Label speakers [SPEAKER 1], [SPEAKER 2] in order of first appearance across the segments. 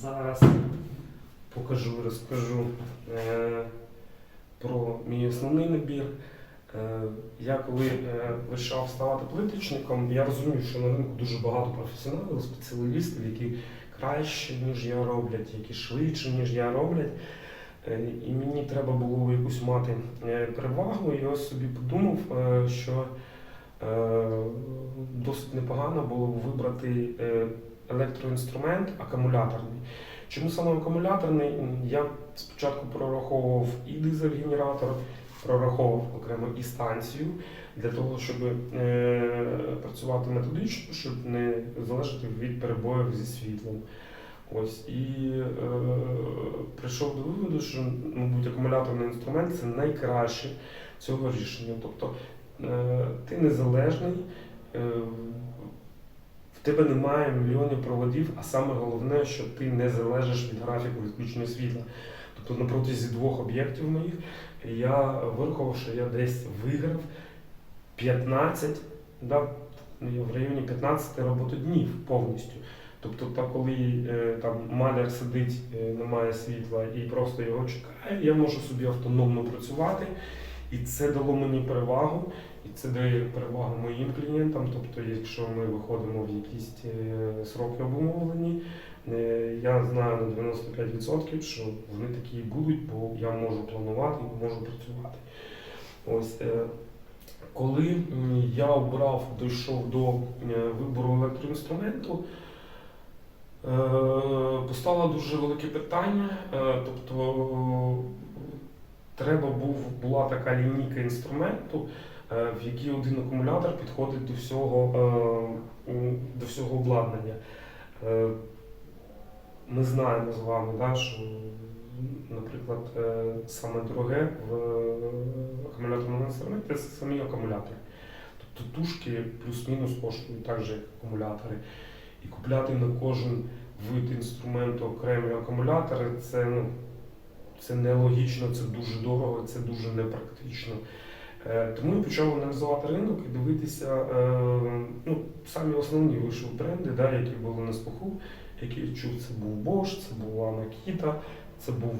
[SPEAKER 1] Зараз покажу і розкажу е, про мій основний набір. Е, я коли е, вирішав ставати плиточником, я розумів, що на ринку дуже багато професіоналів, спеціалістів, які краще, ніж я роблять, які швидше, ніж я роблять. Е, І мені треба було якусь мати е, перевагу. І ось собі подумав, е, що е, досить непогано було вибрати е, електроінструмент акумуляторний. Чому саме акумуляторний? Я спочатку прораховував і дизель-генератор, прораховував окремо і станцію для того, щоб е, працювати методично, щоб не залежати від перебоїв зі світлом. Ось і е, прийшов до виводу, що мабуть акумуляторний інструмент це найкраще цього рішення. Тобто е, ти незалежний, е, в тебе немає мільйонів проводів, а саме головне, що ти не залежиш від графіку відключення світла. Тобто на протязі двох об'єктів моїх я вирахував, що я десь виграв 15, да, в районі 15 роботоднів повністю. Тобто, та коли е, там маляр сидить, е, немає світла і просто його чекає, я можу собі автономно працювати. І це дало мені перевагу, і це дає перевагу моїм клієнтам. Тобто, якщо ми виходимо в якісь е, сроки обумовлені, е, я знаю на 95%, що вони такі будуть, бо я можу планувати і можу працювати. Ось е, коли я обрав, дійшов до вибору електроінструменту, постало дуже велике питання. Тобто треба був, була така лінійка інструменту, в якій один акумулятор підходить до всього, е, до всього обладнання. Е, Ми знаємо з вами, да, що, наприклад, е, саме дороге в е, акумуляторному інструменті це самі акумулятори. Тобто тушки плюс-мінус коштують так же, як акумулятори. І купляти на кожен вид інструменту окремі акумулятори це, ну, це нелогічно, це дуже дорого, це дуже непрактично. Е, Тому я почав аналізувати ринок і дивитися е, ну, самі основні вийшли бренди, да, які були на слуху, які я чув, це був Bosch, це була Makita, це був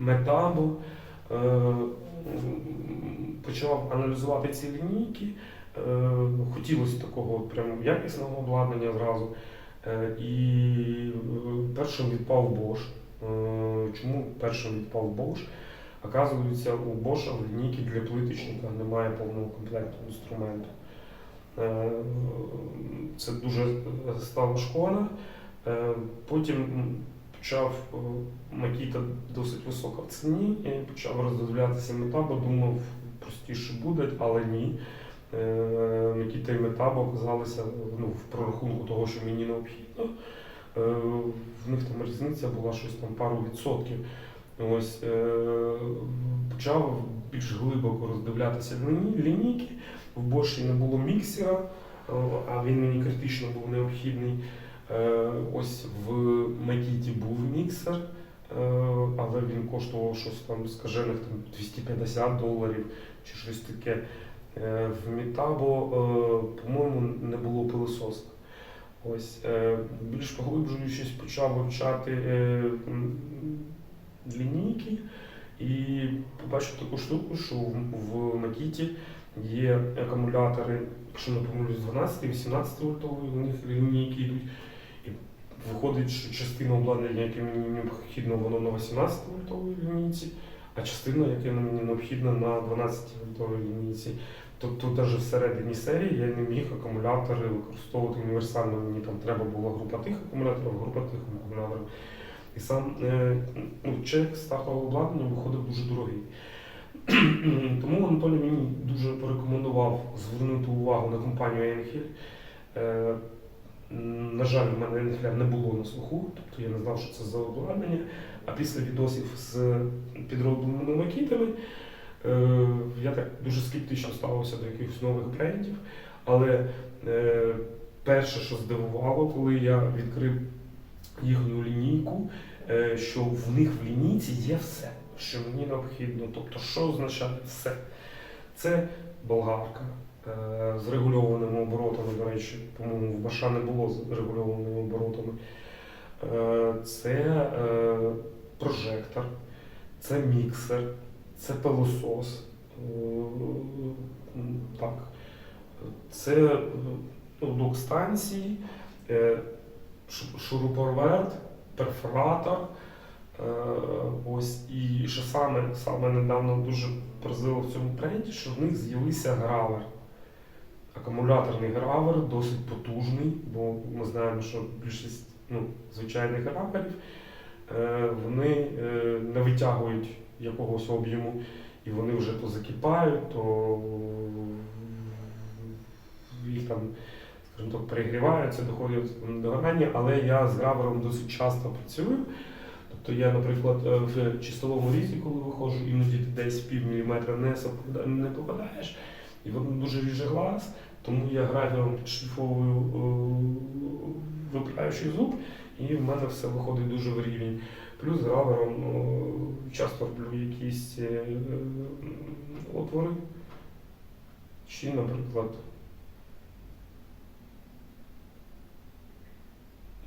[SPEAKER 1] Metabo. Е, Почав аналізувати ці лінійки. Хотілося такого прям якісного обладнання зразу. І першим відпав Bosch. Чому першим відпав Bosch? Оказується, у Bosch в лінійки для плиточника немає повного комплекту інструменту. Е, Це дуже стала шкода. Е, Потім почав е, Макіта досить висока в ціні, і почав роздивлятися Метабо, думав, простіше буде, але ні. Макіта і Метабо оказалися ну, в прорахунку того, що мені необхідно. В них там різниця була щось там пару відсотків. Ось е, почав більш глибоко роздивлятися ліні- лінійки. В Боші не було міксера, а він мені критично був необхідний. Е, Ось в Макіті був міксер, е, але він коштував щось там скажених там 250 доларів чи щось таке. В Мітабо, по-моєму, не було пилососа. Ось більш поглиблюючись, почав вивчати лінійки і побачив таку штуку, що в, Макіті є акумулятори, якщо не помилюсь, 12-18 вольтової у них лінійки йдуть. І виходить, що частина обладнання, яке мені необхідно, воно на 18 вольтовій лінійці, а частина, яка мені необхідна на 12 вольтовій лінійці. Тобто навіть всередині серії я не міг акумулятори використовувати універсально. Мені там треба була група тих акумуляторів, група тих акумуляторів. І сам е, ну, чек стартового обладнання виходив дуже дорогий. Тому Анатолій мені дуже порекомендував звернути увагу на компанію Енхель. Е, на жаль, в мене Енхеля не було на слуху, тобто я не знав, що це за обладнання. А після відосів з підробленими макітами е, я так дуже скептично ставився до якихось нових брендів. Але перше, що здивувало, коли я відкрив їхню лінійку, е, що в них в лінійці є все, що мені необхідно. Тобто, що означає все? Це болгарка е, з регульованими оборотами. До речі, по-моєму, в Баша не було з регульованими оборотами. Е, Це прожектор, це міксер, це пилосос. Так. Це е, ну, док-станції, шу- шуруповерт, перфоратор. Е, Ось і що саме, саме недавно дуже поразило в цьому тренді, що в них з'явився гравер. Акумуляторний гравер досить потужний, бо ми знаємо, що більшість ну, звичайних граверів е, вони е, не витягують якогось об'єму, і вони вже то закипають, то їх там, скажімо так, перегріваються, доходять до горання, але я з гравером досить часто працюю. Тобто я, наприклад, е, в чистовому різі, коли виходжу, іноді ти десь пів міліметра не, не попадаєш, і воно дуже ріже глаз, тому я гравером підшліфовую е, виправляючий зуб, і в мене все виходить дуже в рівень. Плюс гравером е, часто роблю якісь отвори. Чи, наприклад,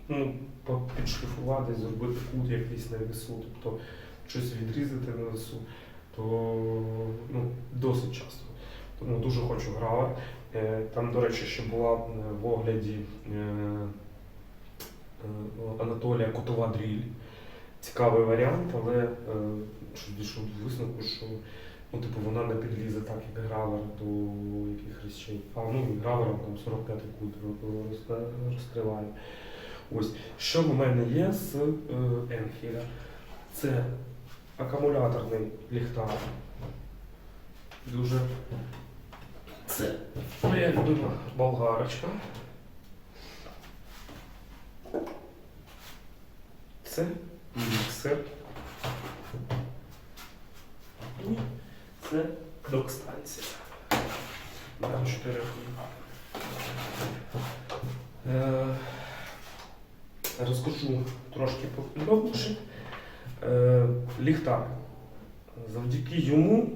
[SPEAKER 1] ну, підшліфувати, зробити кут якийсь на весу, тобто щось відрізати на весу, то ну, досить часто. Тому дуже хочу гравер. Е, Там, до речі, ще була е, в огляді е, Анатолія Котова дріль. Цікавий варіант, але дійшов до висновку, що ну, типу, вона не підлізе так, як гравер до яких речей. А ну, і гравером там 45 кут розкриває. Ось, що в мене є з е, Енфіля? Це акумуляторний ліхтар. Дуже. Це моя любима болгарочка. Це міксер. І це док-станція. На 4 Е, Розкажу трошки подробніше. Е, Ліхтар. Завдяки йому,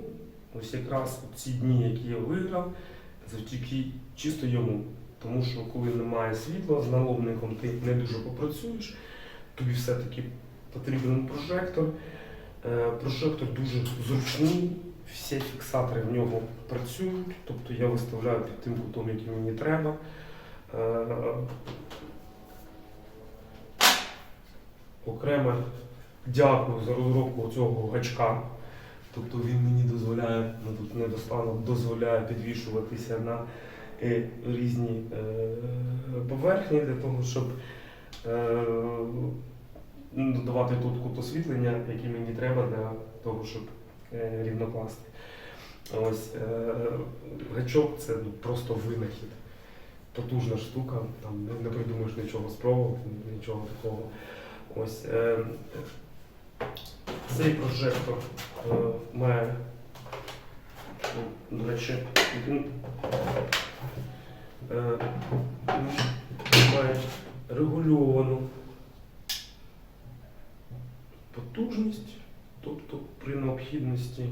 [SPEAKER 1] ось якраз ці дні, які я виграв, завдяки чисто йому. Тому що коли немає світла, з налобником ти не дуже попрацюєш, тобі все-таки потрібен прожектор. Е, Прожектор дуже зручний, всі фіксатори в нього працюють, тобто я виставляю під тим кутом, який мені треба. Е, Окремо дякую за розробку цього гачка. Тобто він мені дозволяє, ну тут не достану, дозволяє підвішуватися на е, різні е, поверхні для того, щоб е, додавати тут кут освітлення, який мені треба для того, щоб е, рівно класти. Ось е, гачок це ну, просто винахід. Потужна штука, там не, придумаєш нічого спробувати, нічого такого. Ось е, цей прожектор е, має, до речі, він е, має регульовану потужність, тобто при необхідності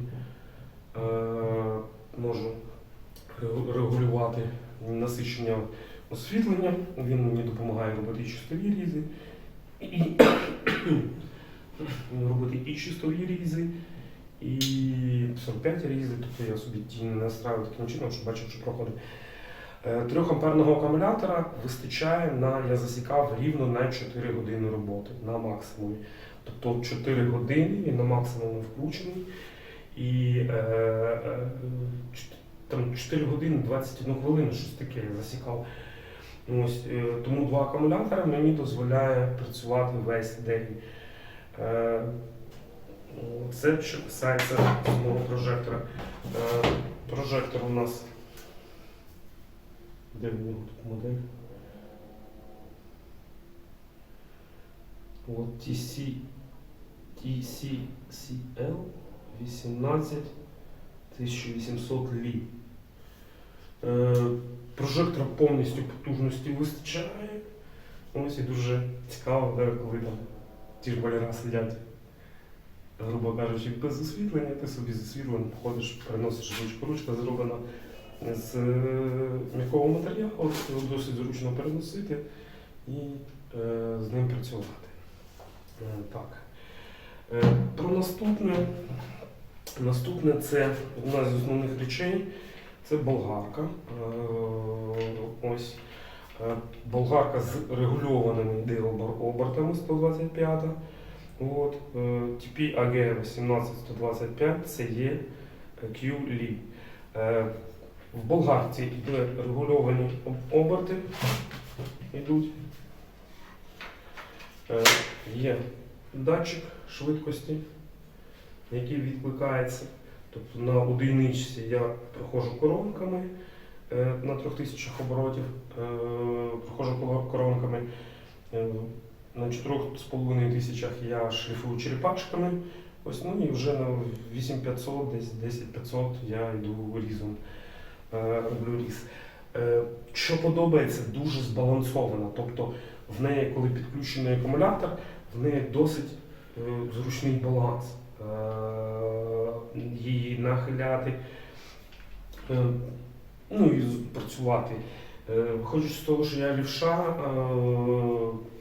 [SPEAKER 1] можу регулювати насичення освітлення. Він мені допомагає робити чистові різи. І робити і чистові різи, і 45 різи, тобто я собі тіні настраю таким чином, щоб бачив, що проходить. Е, Трьохамперного акумулятора вистачає на, я засікав рівно на 4 години роботи на максимумі. Тобто 4 години він на максимумі включений. І е, е, там 4 години 21 хвилину, щось таке я засікав. Ось, е, тому два акумулятори мені дозволяє працювати весь день. Е, Це що касається самого прожектора. Е, Прожектор у нас. Де в нього тут модель? От TC, TCCL 18 1800 лі. Прожектора повністю потужності вистачає. Ось і дуже цікаво, да, коли там ті ж балера сидять, грубо кажучи, без освітлення, ти собі з освітленням ходиш, переносиш ручку. Ручка зроблена з е, м'якого матеріалу, досить зручно переносити і е, з ним працювати. Е, Так. Е, Про наступне. Наступне це одна з основних речей. Це болгарка. Е, Ось е, болгарка з регульованими обертами 125. От. TP AG 18125 це є Q-Li. Е, В болгарці йде регульовані оберти. Йдуть. Є датчик швидкості, який відкликається. Тобто на одиничці я проходжу коронками е, на 3000 оборотів, е, проходжу коронками. Е, На 4,5 тисячах я шліфую черепашками. Ось, ну і вже на 8500, десь 10500 я йду різом, роблю різ. Що подобається, дуже збалансована. Тобто в неї, коли підключений акумулятор, в неї досить зручний баланс. Е, Її нахиляти, е, ну і працювати. Е, Виходячи з того, що я лівша,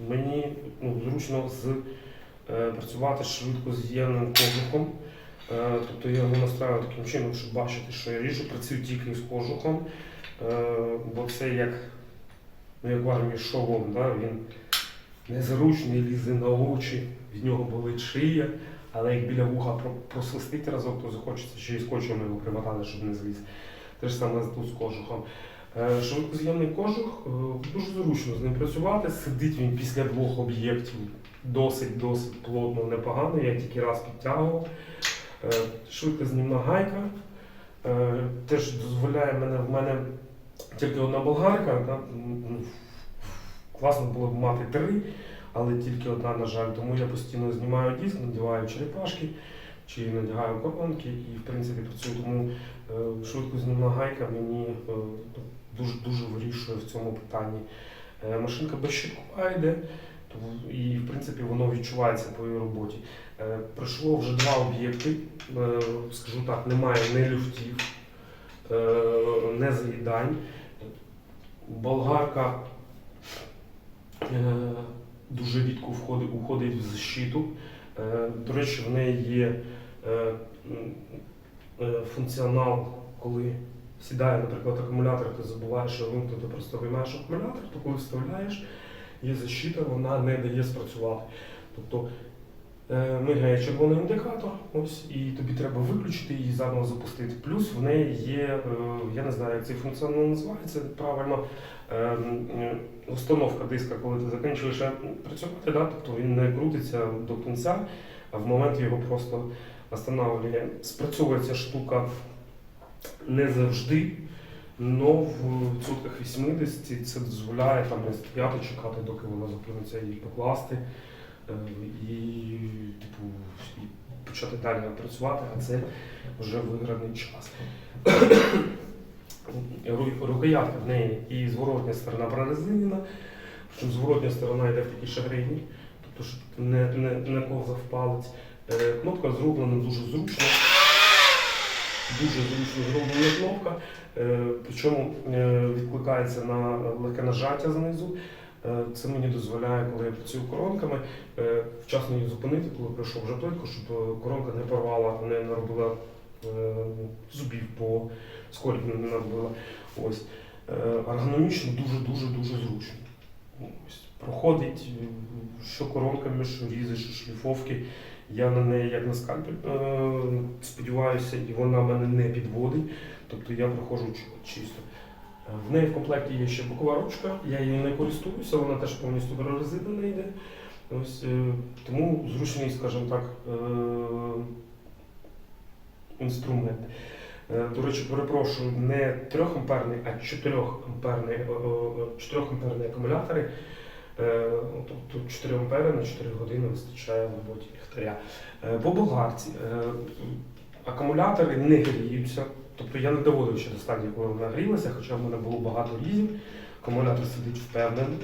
[SPEAKER 1] мені ну, зручно з, працювати швидко з ємним кожухом. Тобто я його настраю таким чином, щоб бачити, що я ріжу, працюю тільки з кожухом, бо це як, ну, як в армії шолом, да? він незручний, лізе на очі, від нього болить шия, але як біля вуха просвистить разок, то захочеться ще й скотчем його примотати, щоб не зліз. Те ж саме тут з кожухом. Е, Швидкоз'ємний кожух е, дуже зручно з ним працювати. Сидить він після двох об'єктів досить-досить плотно, непогано. Я тільки раз підтягував. Е, Швидкознімна гайка. Е, Теж дозволяє мене в мене тільки одна болгарка. Класно було б мати три, але тільки одна, на жаль. Тому я постійно знімаю диск, надіваю черепашки чи надягаю коронки і в принципі працюю. Тому е, швидкознімна гайка мені е, дуже дуже вирішує в цьому питанні. Е, Машинка без щитка йде, і в принципі воно відчувається по її роботі. Пройшло вже два об'єкти. Скажу так, немає не люфтів, не заїдань. Болгарка дуже рідко входить, уходить в защиту. Е, До речі, в неї є е, е, функціонал, коли сідає, наприклад, акумулятор, ти забуваєш вимкнути, ти просто виймаєш акумулятор, то коли вставляєш, є защита, вона не дає спрацювати. Тобто мигає червоний індикатор, ось, і тобі треба виключити і заново запустити. Плюс в неї є, е, я не знаю, як цей функціонал називається правильно, е, е, установка диска, коли ти закінчуєш е, працювати, да? тобто він не крутиться до кінця, а в момент його просто встановлює. Спрацьовує ця штука не завжди, але в відсотках 80 це дозволяє там не стояти, чекати, доки вона зупиниться, її покласти е, і, типу, і почати далі працювати, а це вже виграний час. Ру- Рукоятка в неї і зворотня сторона прорезинена, причому зворотня сторона йде в такій шагрині, тобто щоб не, не, не ковзав палець. Е, Кнопка зроблена дуже зручно. Дуже зручно зроблена кнопка, е, причому е, відкликається на легке нажаття знизу. Е, Це мені дозволяє, коли я працюю коронками, е, вчасно її зупинити, коли пройшов вже тільки, щоб е, коронка не порвала, не наробила зубів по скорі не наробила. Ось. Ергономічно дуже-дуже дуже зручно. Ось. Проходить що коронками, що різи, що шліфовки. Я на неї як на скальпель сподіваюся, і вона мене не підводить. Тобто я проходжу чисто. В неї в комплекті є ще бокова ручка, я її не користуюся, вона теж повністю прорезинена йде. Ось, е, тому зручний, скажімо так, е, інструмент. Е, До речі, перепрошую, не 3 амперний, а 4 амперний, 4 амперні акумулятори. Тобто 4 ампери на 4 години вистачає в роботі ліхтаря. По болгарці акумулятори не гріються. Тобто я не доводив ще до стадії, коли вона грілася, хоча в мене було багато різів. Акумулятор сидить впевнений.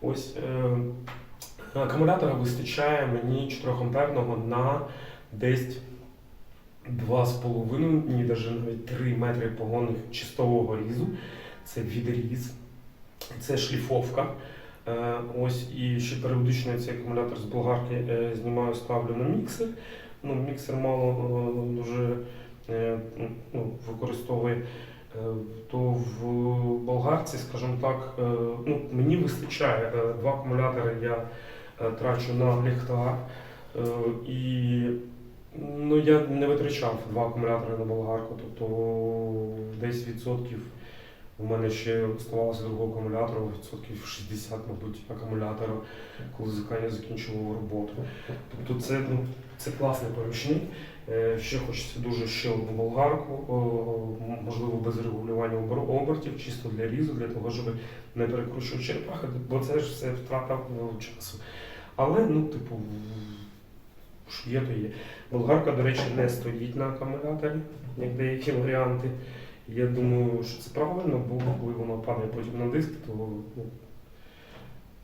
[SPEAKER 1] Ось е, акумулятора вистачає мені 4 амперного на десь 2,5, ні, навіть навіть 3 метри погонних чистового різу. Це відріз, це шліфовка. Е, Ось і ще періодично цей акумулятор з болгарки е, знімаю, ставлю на міксер. Ну, міксер мало е, дуже ну, використовує. Е, То в болгарці, скажімо так, е, ну, мені вистачає. Е, Два акумулятори я е, трачу на ліхтар. Е, І ну, я не витрачав два акумулятори на болгарку, тобто десь відсотків у мене ще оставалося другого акумулятора, відсотків 60, мабуть, акумулятора, коли закінчував роботу. Тобто це, ну, це класний помічник. Е, Ще хочеться дуже ще одну болгарку, можливо, без регулювання обер- обертів, чисто для різу, для того, щоб не перекручувати черепахи, бо це ж все втрата часу. Але, ну, типу, що є, то є. Болгарка, до речі, не стоїть на акумуляторі, як деякі варіанти. Я думаю, що це правильно, бо коли воно падає потім на диск, то ну,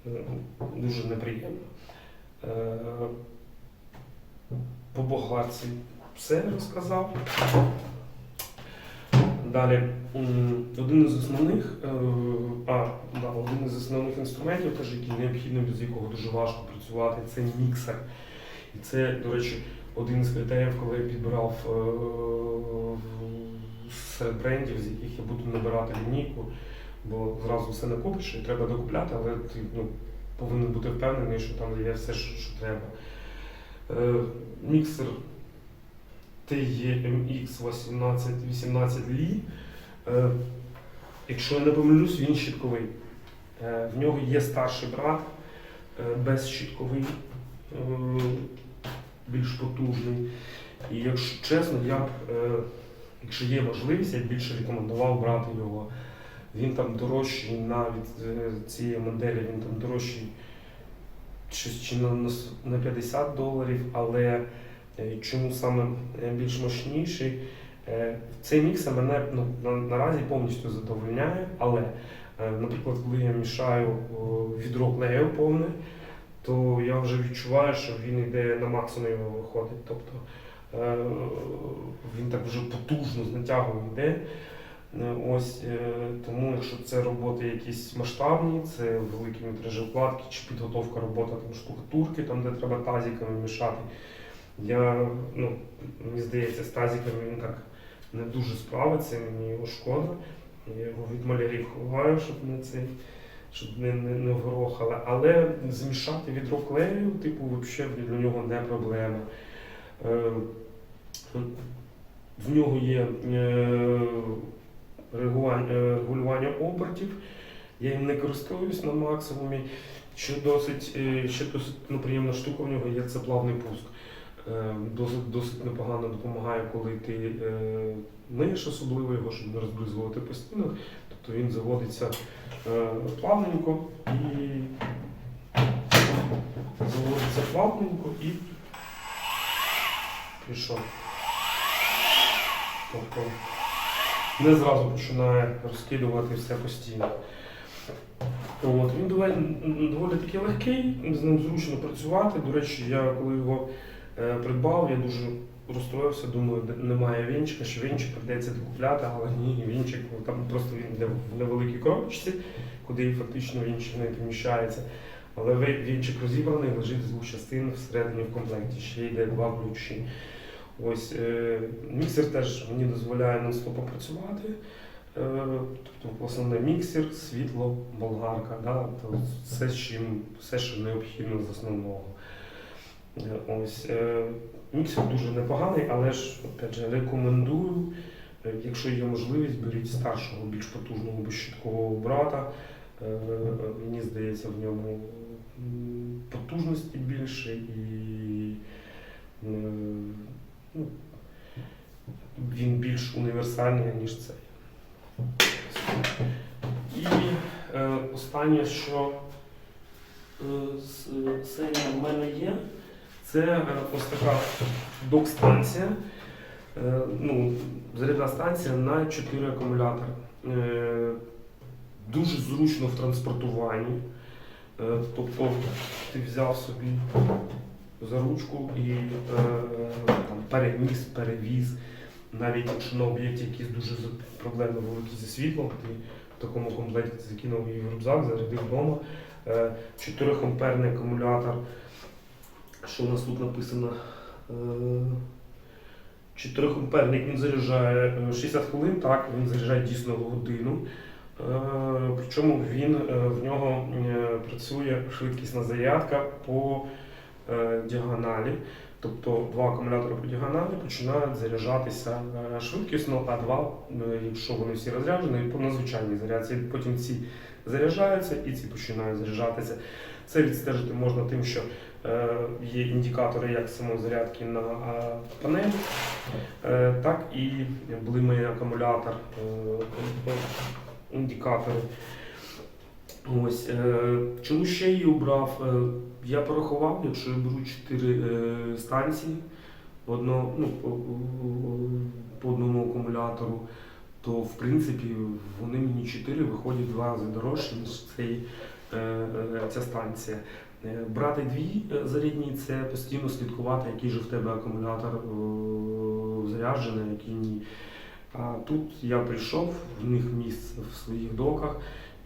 [SPEAKER 1] е, дуже неприємно. По болгарці все розказав. Далі, один із основних, е, а, да, один із основних інструментів, теж, який необхідно, без якого дуже важко працювати, це міксер. І це, до речі, один з критеріїв, коли я підбирав е, серед брендів, з яких я буду набирати лінійку, бо зразу все не купиш і треба докупляти, але ти ну, повинен бути впевнений, що там є все, що, що треба. Е, міксер TEMX 18, 18 Li. Е, якщо я не помилюсь, він щитковий. Е, в нього є старший брат, е, безщитковий, е, більш потужний. І якщо чесно, я б, е, якщо є можливість, я б більше рекомендував брати його. Він там дорожчий навіть е, цієї моделі, він там дорожчий щось чи на, на 50 доларів, але е, чому саме е, більш мощніший? Е, Цей міксер мене ну, на, наразі повністю задовольняє, але, наприклад, коли я мішаю відро клею повне, то я вже відчуваю, що він йде на максимум його виходить. Тобто він так вже потужно з натягом йде. Е, Ось е, тому, якщо це роботи якісь масштабні, це великі метражі вкладки чи підготовка роботи там штукатурки, там де треба тазиками мішати. Я ну мені здається, з тазиками він так не дуже справиться, мені його шкода. Я його від малярів ховаю, щоб не цей, щоб не, не, не вгорохали. Але змішати відро клею, типу, взагалі для нього не проблема. Е, в нього є е, регулювання, е, обертів. Я їм не користуюсь на максимумі. Що досить, е, ще досить ну, приємна штука в нього є це плавний пуск. Е, Досить, досить непогано допомагає, коли ти миєш особливо його, щоб не розбризувати постійно. Тобто він заводиться плавненько і заводиться плавненько і пішов. Тобто не зразу починає розкидувати все постійно. От, він доволі, доволі таки легкий, з ним зручно працювати. До речі, я коли його е, придбав, я дуже розстроївся, думаю, немає вінчика, що вінчик прийдеться докупляти, але ні, вінчик, там просто він йде в невеликій коробочці, куди фактично вінчик не поміщається. Але вінчик розібраний, лежить з двох частин всередині в комплекті, ще йде два ключі. Ось е, міксер теж мені дозволяє нон-стоп працювати. Е, тобто основне міксер, світло, болгарка, да, то все, чим, все, що необхідно з основного. Е, Ось, міксер дуже непоганий, але ж опять же, рекомендую, якщо є можливість, беріть старшого, більш потужного безщиткового брата. Мені здається, в ньому потужності більше і ну, він більш універсальний, ніж цей. І е, останнє, що е, в мене є, це е, ось така док-станція. Е, ну, зарядна станція на 4 акумулятори. Е, дуже зручно в транспортуванні. Е, тобто ти взяв собі за ручку і е, там, переніс, перевіз. Навіть якщо на об'єкті якісь дуже проблеми великі зі світлом, ти в такому комплекті закинув її в рюкзак, зарядив вдома, 4 амперний акумулятор. Що у нас тут написано? 4 амперник він заряджає е, 60 хвилин, так, він заряджає дійсно годину. Е, Причому він е, в нього е, працює швидкісна зарядка по е, діагоналі. Тобто два акумулятори по діагоналі починають заряджатися е, швидкісно, а два, е, якщо вони всі розряджені, по надзвичайній зарядці. Потім ці заряджаються і ці починають заряджатися. Це відстежити можна тим, що е, є індикатори як самої зарядки на е, панелі, е, так і блимає акумулятор, е, індикатори. Ось, е, чому ще її обрав? Я порахував, якщо я беру 4 е, станції одно, ну, по, одному акумулятору, то в принципі вони мені 4 виходять два рази дорожче, ніж цей, е, е, ця станція. Брати дві зарядні це постійно слідкувати, який же в тебе акумулятор заряджений, який ні. А тут я прийшов, в них місце в своїх доках.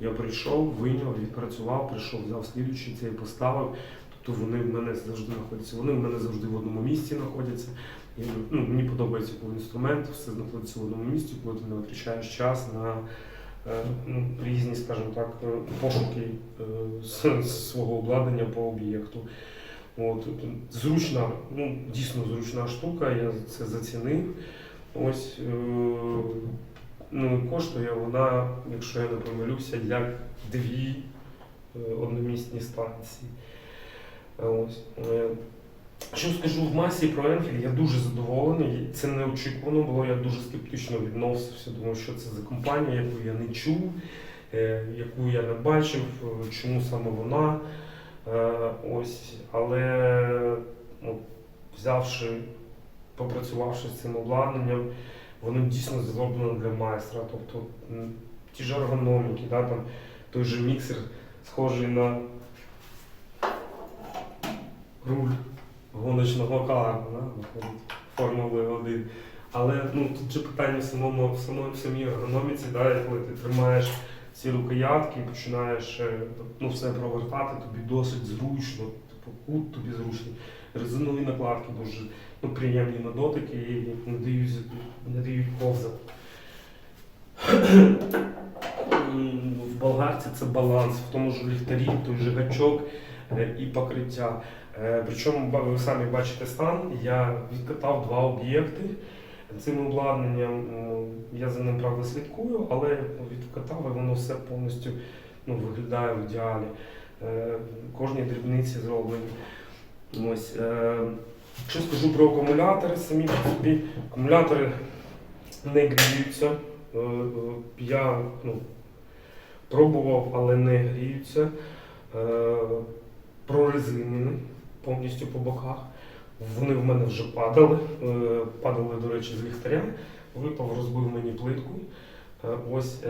[SPEAKER 1] Я прийшов, вийняв, відпрацював, прийшов, взяв слідуючий цей поставив. Тобто вони в мене завжди знаходяться. Вони в мене завжди в одному місці знаходяться. І, ну, мені подобається, коли інструмент все знаходиться в одному місці, коли ти не витрачаєш час на е, ну, різні, скажімо так, е, пошуки е, свого обладнання по об'єкту. От, зручна, ну, дійсно зручна штука, я це зацінив. Ось е, ну, коштує вона, якщо я не помилюся, як дві е, одномісні станції. Ось. Е, Що скажу в масі про Енфіль, я дуже задоволений. Це неочікувано було, я дуже скептично відносився, думав, що це за компанія, яку я не чув, е, яку я не бачив, чому саме вона. Ось, але ну, взявши, попрацювавши з цим обладнанням, воно дійсно зроблено для майстра. Тобто ті ж ергономіки, да, там, той же міксер схожий на руль гоночного кару, Формули 1. Але ну, тут же питання в самому, в самому, в самій ергономіці, да, коли ти тримаєш ці рукоятки і починаєш е, ну, все провертати, тобі досить зручно, типу, кут тобі зручний. Резинові накладки дуже ну, приємні на дотики і не дають, не дають ковзати. В болгарці це баланс, в тому ж ліхтарі, той же гачок е, і покриття. Е, Причому ви самі бачите стан. Я відкатав два об'єкти. Цим обладнанням я за ним правда слідкую, але відкатав і воно все повністю ну, виглядає в ідеалі. Е, Кожні дрібниці зроблені. Ось, е, що скажу про акумулятори самі по собі. Акумулятори не гріються. Е, Я ну, пробував, але не гріються. Е, Прорезинені повністю по боках. Вони в мене вже падали. Е, Падали, до речі, з ліхтаря. Випав, розбив мені плитку. Ось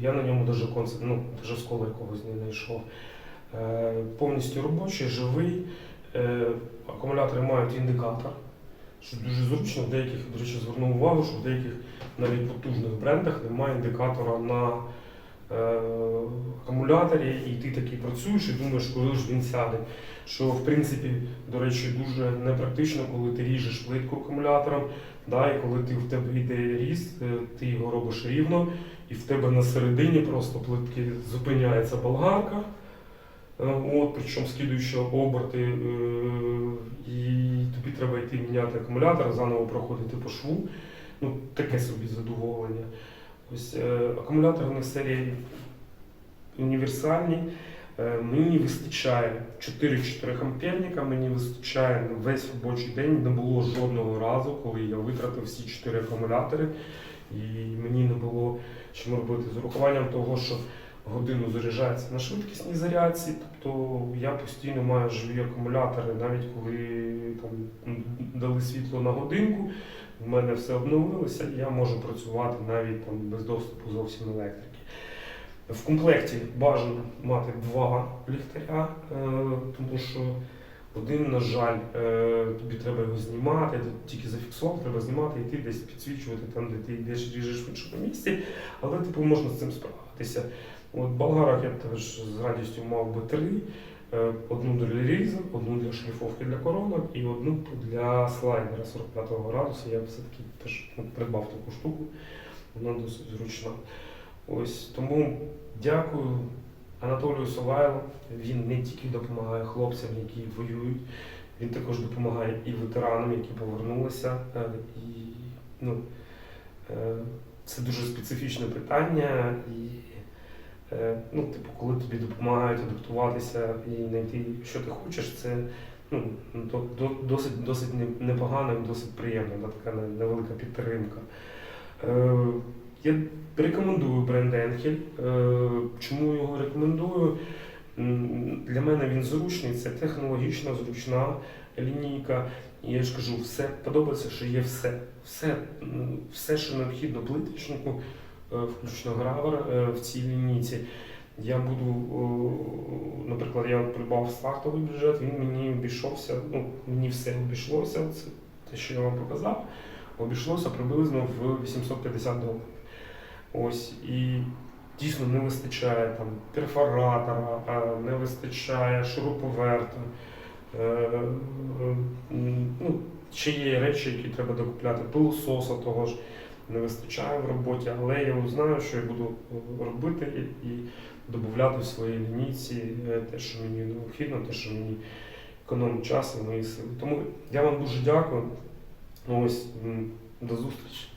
[SPEAKER 1] я на ньому даже концерт, ну, даже скола якогось не знайшов. Е, Повністю робочий, живий. Е, Акумулятори мають індикатор, що дуже зручно. В деяких, до речі, звернув увагу, що в деяких навіть потужних брендах немає індикатора на е, акумуляторі, і ти такий працюєш і думаєш, коли ж він сяде. Що в принципі, до речі, дуже непрактично, коли ти ріжеш плитку акумулятором, да, і коли ти в тебе йде ріст, ти його робиш рівно, і в тебе на середині просто плитки зупиняється болгарка. Е, От, причому скидуючи оберти, е, і тобі треба йти міняти акумулятор, заново проходити по шву. Ну, таке собі задоволення. Ось е, акумулятори на серії універсальні. Мені вистачає 4-4 амперника, мені вистачає весь робочий день. Не було жодного разу, коли я витратив всі 4 акумулятори, і мені не було чим робити з урахуванням того, що годину заряджається на швидкісній зарядці. Тобто я постійно маю живі акумулятори, навіть коли там дали світло на годинку, в мене все обновилося, і я можу працювати навіть там без доступу зовсім електрики. В комплекті бажано мати два ліхтаря, е, тому що один, на жаль, е, тобі треба його знімати, тільки зафіксував, треба знімати, і ти десь підсвічувати там, де ти йдеш, ріжеш в іншому місці, але типу можна з цим справитися. От болгарах я теж з радістю мав би три. Е, Одну для різок, одну для шліфовки для коронок і одну для слайдера 45 градуса. Я все-таки теж ну, придбав таку штуку, вона досить зручна. Ось тому дякую Анатолію Совайлу. Він не тільки допомагає хлопцям, які воюють, він також допомагає і ветеранам, які повернулися. Е, І, ну, е, це дуже специфічне питання. І, ну, типу, коли тобі допомагають адаптуватися і знайти, що ти хочеш, це ну, до, до, досить, досить непогано і досить приємно, така невелика підтримка. Е, я рекомендую бренд Енхель. Е, чому його рекомендую? Для мене він зручний, це технологічно зручна лінійка. Я ж кажу, все подобається, що є все. Все, все що необхідно плиточнику, е, включно гравер е, в цій лінійці. Я буду, наприклад, я придбав стартовий бюджет, він мені обійшовся, ну, мені все обійшлося, це те, що я вам показав, обійшлося приблизно в 850 доларів. Ось, і дійсно не вистачає там перфоратора, не вистачає шуруповерта. Е, е, ну, ще є речі, які треба докупляти, пилососа того ж не вистачає в роботі, але я знаю, що я буду робити і, і додати в своїй лінійці е, те, що мені необхідно, те, що мені економить час і мої сили. Тому я вам дуже дякую. Ось до зустрічі.